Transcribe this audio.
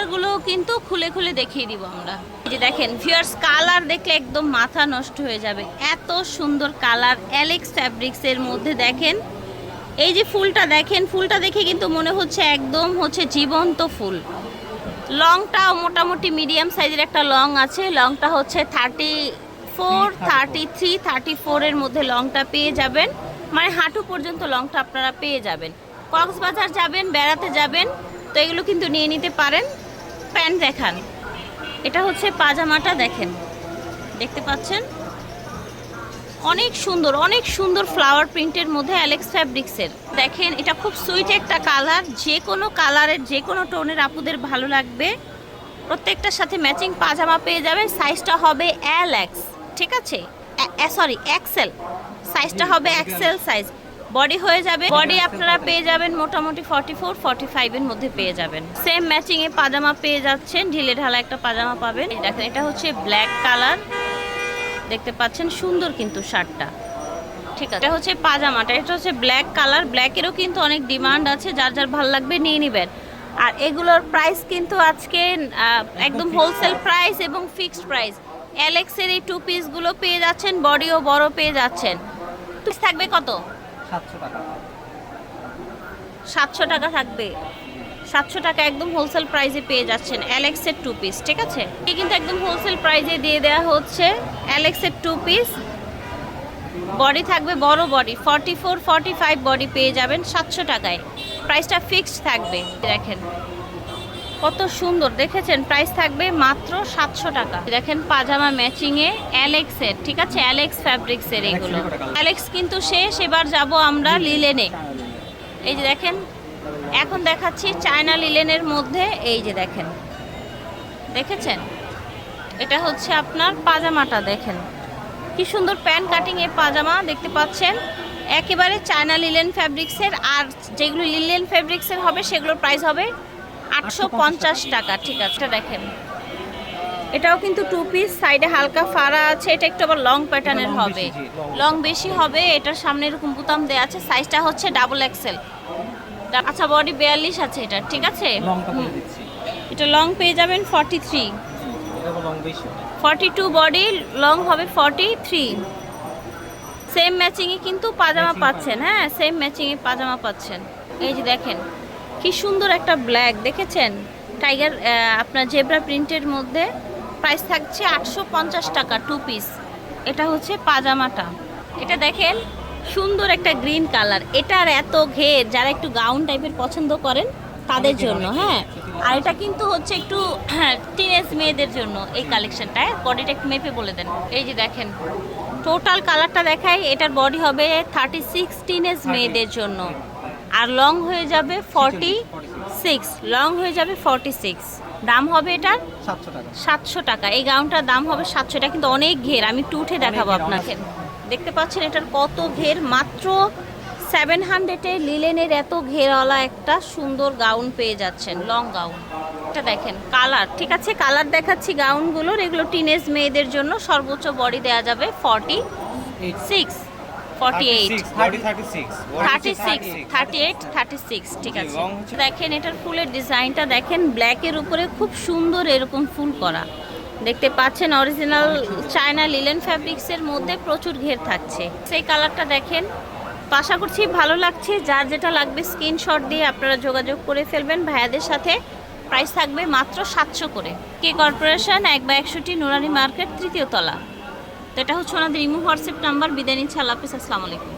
কালারগুলো কিন্তু খুলে খুলে দেখিয়ে দিব আমরা। যে দেখেন ভিউয়ার্স কালার দেখলে একদম মাথা নষ্ট হয়ে যাবে। এত সুন্দর কালার অ্যালেক্স ফ্যাব্রিক্সের মধ্যে দেখেন। এই যে ফুলটা দেখেন, ফুলটা দেখে কিন্তু মনে হচ্ছে একদম হচ্ছে জীবন্ত ফুল। লংটাও মোটামুটি মিডিয়াম সাইজের একটা লং আছে। লংটা হচ্ছে thirty four thirty three thirty ফোরের মধ্যে লংটা পেয়ে যাবেন। মানে হাঁটু পর্যন্ত লংটা আপনারা পেয়ে যাবেন। কক্সবাজার যাবেন, বেড়াতে যাবেন, তো এগুলো কিন্তু নিয়ে নিতে পারেন। প্যান্ট দেখান। এটা হচ্ছে পাজামাটা দেখেন। দেখতে পাচ্ছেন? অনেক সুন্দর অনেক সুন্দর ফ্লাওয়ার প্রিন্টের মধ্যে অ্যালেক্স ফ্যাব্রিক্সের দেখেন এটা খুব সুইট একটা কালার যে কোনো কালারের যে কোনো টোনের আপুদের ভালো লাগবে। প্রত্যেকটার সাথে ম্যাচিং পাজামা পেয়ে যাবেন সাইজটা হবে এল এক্স ঠিক আছে? সরি এক্সেল সাইজটা হবে এক্সেল সাইজ বডি হয়ে যাবে। বডি আপনারা পেয়ে যাবেন মোটামুটি ফর্টি ফোর ফর্টি ফাইভের মধ্যে পেয়ে যাবেন। সেম ম্যাচিংয়ে পাজামা পেয়ে যাচ্ছেন ঢিলে ঢালা একটা পাজামা পাবেন। দেখেন এটা হচ্ছে ব্ল্যাক কালার দেখতে পাচ্ছেন সুন্দর কিন্তু শার্টটা। ঠিক আছে এটা হচ্ছে পাজামাটা এটা হচ্ছে ব্ল্যাক কালার ব্ল্যাকেরও কিন্তু অনেক ডিমান্ড আছে যার যার ভালো লাগবে নিয়ে নেবেন। আর এগুলোর প্রাইস কিন্তু আজকে একদম হোলসেল প্রাইস এবং ফিক্সড প্রাইস অ্যালেক্সের এই টু পিসগুলো পেয়ে যাচ্ছেন বডিও বড় পেয়ে যাচ্ছেন। থাকবে কত? সাতশো টাকা। থাকবে। সাতশো টাকা একদম হোলসেল প্রাইসে পেয়ে যাচ্ছেন অ্যালেক্সের টু পিস ঠিক আছে? এই কিন্তু একদম হোলসেল প্রাইসে দিয়ে দেওয়া হচ্ছে অ্যালেক্সের টু পিস বডি থাকবে বড় body forty four forty five body পেয়ে যাবেন সাতশো টাকায়। প্রাইসটা ফিক্সড থাকবে, দেখেন। কত সুন্দর। দেখেছেন প্রাইস থাকবে মাত্র সাতশো টাকা। দেখেন পাজামা ম্যাচিংয়ে অ্যালেক্সের ঠিক আছে? অ্যালেক্স ফ্যাব্রিক্সের এগুলো। অ্যালেক্স কিন্তু শেষ এবার যাব আমরা লিলেনে এই যে দেখেন এখন দেখাচ্ছি চায়না লিলেনের মধ্যে এই যে দেখেন। দেখেছেন? এটা হচ্ছে আপনার পাজামাটা দেখেন। কি সুন্দর প্যান্ট কাটিং এ পাজামা দেখতে পাচ্ছেন? একেবারে চায়না লিলেন ফ্যাব্রিক্সের আর যেগুলো লিলেন ফ্যাব্রিক্সের হবে সেগুলোর প্রাইস হবে আটশো পঞ্চাশ টাকা ঠিক আছে। এটা দেখেন। এটাও কিন্তু টু পিস সাইডে হালকা ফাড়া আছে এটা একটু আবার লং প্যাটার্নের হবে। লং বেশি হবে এটার সামনে এরকম বুতাম দেওয়া আছে সাইজটা হচ্ছে ডাবল এক্সেল আচ্ছা বডি বিয়াল্লিশ আছে এটা ঠিক আছে? এটা লং পেয়ে যাবেন ফর্টি থ্রি এটা লং বেশি ফর্টি টু বডি লং হবে ফর্টি থ্রি সেম ম্যাচিংয়ে কিন্তু পাজামা পাচ্ছেন হ্যাঁ সেম ম্যাচিংয়ে পাজামা পাচ্ছেন। এই যে দেখেন কি সুন্দর একটা ব্ল্যাক দেখেছেন? টাইগার আপনার জেব্রা প্রিন্টের মধ্যে প্রাইস থাকছে আটশো পঞ্চাশ টাকা টু পিস এটা হচ্ছে পাজামাটা। এটা দেখেন সুন্দর একটা গ্রিন কালার এটার এত ঘের যারা একটু গাউন টাইপের পছন্দ করেন তাদের জন্য হ্যাঁ। আর এটা কিন্তু হচ্ছে একটু টিনেজ মেয়েদের জন্য এই কালেকশনটা বডিটা একটু মেপে বলে দেন। এই যে দেখেন টোটাল কালারটা দেখাই এটার বডি হবে থার্টি সিক্স টিনেজ মেয়েদের জন্য। আর লং হয়ে যাবে ফর্টি সিক্স লং হয়ে যাবে ফর্টি সিক্স দাম হবে এটার? সাতশো টাকা। এই গাউনটার দাম হবে সাতশো। টাকা কিন্তু অনেক ঘের। আমি একটু উঠে দেখাবো আপনাকে। দেখতে পাচ্ছেন এটার কত ঘের? মাত্র সেভেন হান্ড্রেডে লিলেনের এত ঘেরওয়ালা একটা সুন্দর গাউন পেয়ে যাচ্ছেন। লং গাউন এটা দেখেন কালার ঠিক আছে কালার দেখাচ্ছি গাউনগুলোর এগুলো টিনেজ মেয়েদের জন্য সর্বোচ্চ বডি দেওয়া যাবে ফর্টি সিক্স ঠিক আছে। দেখেন এটার ফুলের ডিজাইনটা দেখেন ব্ল্যাকের উপরে খুব সুন্দর এরকম ফুল করা। দেখতে পাচ্ছেন অরিজিনাল চায়না লিলেন ফ্যাব্রিক্সের মধ্যে প্রচুর ঘের থাকছে। সেই কালারটা দেখেন তো আশা করছি ভালো লাগছে। যার যেটা লাগবে স্ক্রিনশট দিয়ে আপনারা যোগাযোগ করে ফেলবেন। ভাইয়াদের সাথে প্রাইস থাকবে মাত্র সাতশো করে। কে কর্পোরেশন এক বা একশোটি নুরানি মার্কেট তৃতীয় তলা। তো এটা হচ্ছে ওনাদের ইমো হোয়াটসঅ্যাপ নাম্বার। বিদায় নিচ্ছে। আল্লাহ হাফিজ। আসসালামু আলাইকুম।